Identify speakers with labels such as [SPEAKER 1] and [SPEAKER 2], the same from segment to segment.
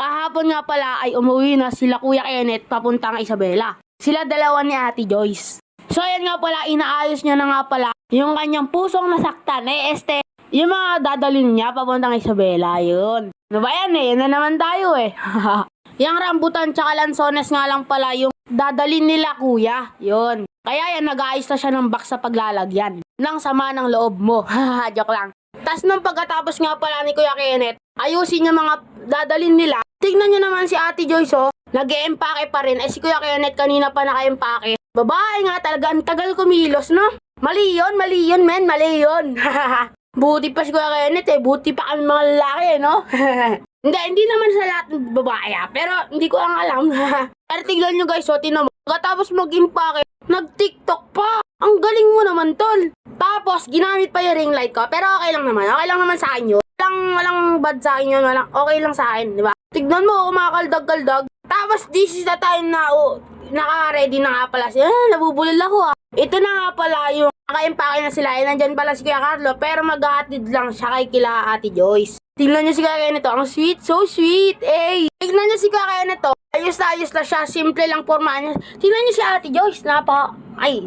[SPEAKER 1] Kahapon nga pala ay umuwi na sila Kuya Kenneth papuntang Isabela. Sila dalawa ni Ate Joyce. So ayan nga pala, inaayos niya na nga pala yung kanyang pusong nasaktan. Eh, este, yung mga dadalhin niya papuntang Isabela, yun. Ano ba yan eh? Yan na naman tayo eh. yung rambutan tsaka lansones nga lang pala yung dadalhin nila kuya. Yun. Kaya yan, nag-aayos na siya ng box sa paglalagyan. Nang sama ng loob mo. Joke lang. Tapos nung pagkatapos nga pala ni Kuya Kenneth, ayusin niya mga dadalhin nila. Tignan niyo naman si Ate Joyce oh. nag empake pa rin. Eh si Kuya Kenneth kanina pa naka-empake. Babae nga talaga, ang tagal kumilos, no? Mali yun, mali yun, men, mali yun. buti pa si Kuya Kenneth eh, buti pa kami mga lalaki no? hindi, hindi naman sa lahat ng babae ah, pero hindi ko ang alam. pero tignan nyo guys, so tinan mo. Pagkatapos mag-impake, nag-tiktok pa. Ang galing mo naman, tol. Tapos, ginamit pa yung ring light ko. Pero okay lang naman. Okay lang naman sa akin yun. Walang, walang bad sa akin. Walang, okay lang sa akin, di ba? Tignan mo, kumakaldag-kaldag. Tapos, this is the time na, oh, naka-ready na nga pala siya. Ah, nabubulol ako ah. Ito na nga pala yung naka-empake na sila. Eh, nandyan pala si Kuya Carlo. Pero maghahatid lang siya kay kila Ate Joyce. Tingnan niyo si Kuya Kenneth. oh. Ang sweet, so sweet. Eh, tingnan niyo si Kuya Kenneth. oh. Ayos na ayos na siya. Simple lang forma niya. Tingnan niyo si Ate Joyce. Napaka... Ay,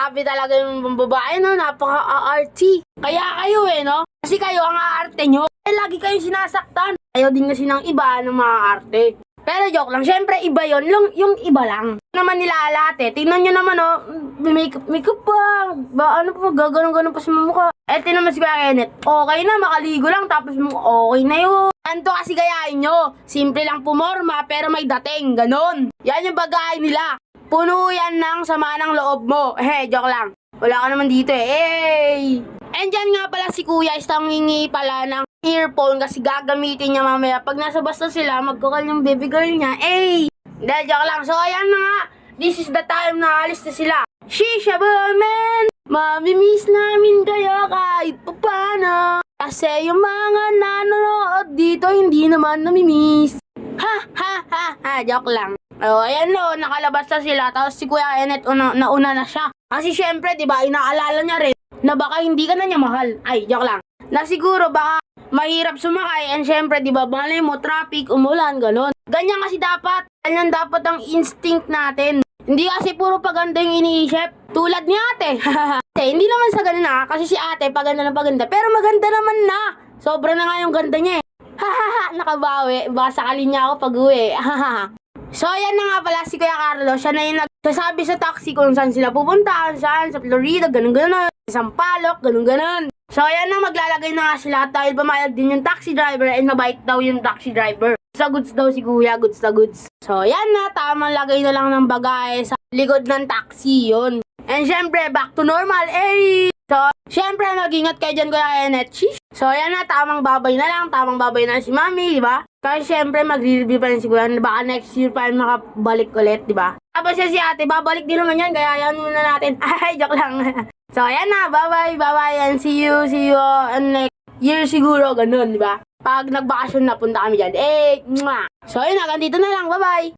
[SPEAKER 1] happy talaga yung babae, no? Napaka-arty. Kaya kayo eh, no? Kasi kayo ang aarte nyo. Eh, lagi kayong sinasaktan. Ayaw din kasi ng iba ng mga arte. Pero joke lang, syempre iba yon yung, yung iba lang. Naman nila lahat eh. Tingnan nyo naman oh, makeup, makeup pa. Ba, ano pa, gaganon-ganon pa sa mukha. Eh, tingnan mo si Kuya Kenneth. Okay na, makaligo lang, tapos mo, okay na yun. Anto kasi gayahin nyo. Simple lang pumorma, pero may dating, ganon. Yan yung bagay nila. Puno yan ng sama ng loob mo. Eh, joke lang. Wala ka naman dito eh. Hey! And dyan nga pala si Kuya is tangingi pala ng earphone kasi gagamitin niya mamaya. Pag nasa basta sila, magkakal yung baby girl niya. Eh! Hindi, joke lang. So, ayan na nga. This is the time na alis na sila. Shisha man! Mamimiss namin kayo kahit paano. Kasi yung mga nanonood dito hindi naman namimiss. Ha ha ha ha, joke lang. Oh, ayan no, nakalabas na sila. Tapos si Kuya Enet, una, nauna na siya. Kasi syempre, di ba, inaalala niya rin na baka hindi ka na niya mahal. Ay, joke lang. Na siguro baka mahirap sumakay and syempre, di ba, malay mo, traffic, umulan, ganun. Ganyan kasi dapat. Ganyan dapat ang instinct natin. Hindi kasi puro paganda yung iniisip. Tulad ni ate. Ate, hindi naman sa ganun na. Kasi si ate, paganda na paganda. Pero maganda naman na. Sobra na nga yung ganda niya eh. Hahaha, nakabawi. Baka sakalin niya ako pag uwi. Hahaha. So, ayan na nga pala si Kuya Carlo. Siya na yung nagsasabi sa taxi kung saan sila pupunta, saan, sa Florida, ganun ganun. Sa Sampaloc, ganun ganun. So, ayan na, maglalagay na nga sila dahil bumayag din yung taxi driver and mabait daw yung taxi driver. Sa goods daw si Kuya, goods na goods. So, ayan na, tamang lagay na lang ng bagay sa likod ng taxi, yun. And syempre, back to normal, eh! So, syempre, mag-ingat kayo dyan, Kuya Enet. Sheesh. So, ayan na, tamang babay na lang, tamang babay na si Mami, di ba? Kasi syempre, magre-review pa rin si Kuya, baka next year pa rin makabalik ulit, di ba? Tapos siya si ate, babalik din naman yan, kaya yan muna natin. Ay, joke lang. so, ayan na, bye-bye, bye-bye, and see you, see you on next year siguro, ganun, di ba? Pag nagbakasyon na, punta kami dyan. Eh, mwah! So, ayun na, ganito na lang, bye-bye!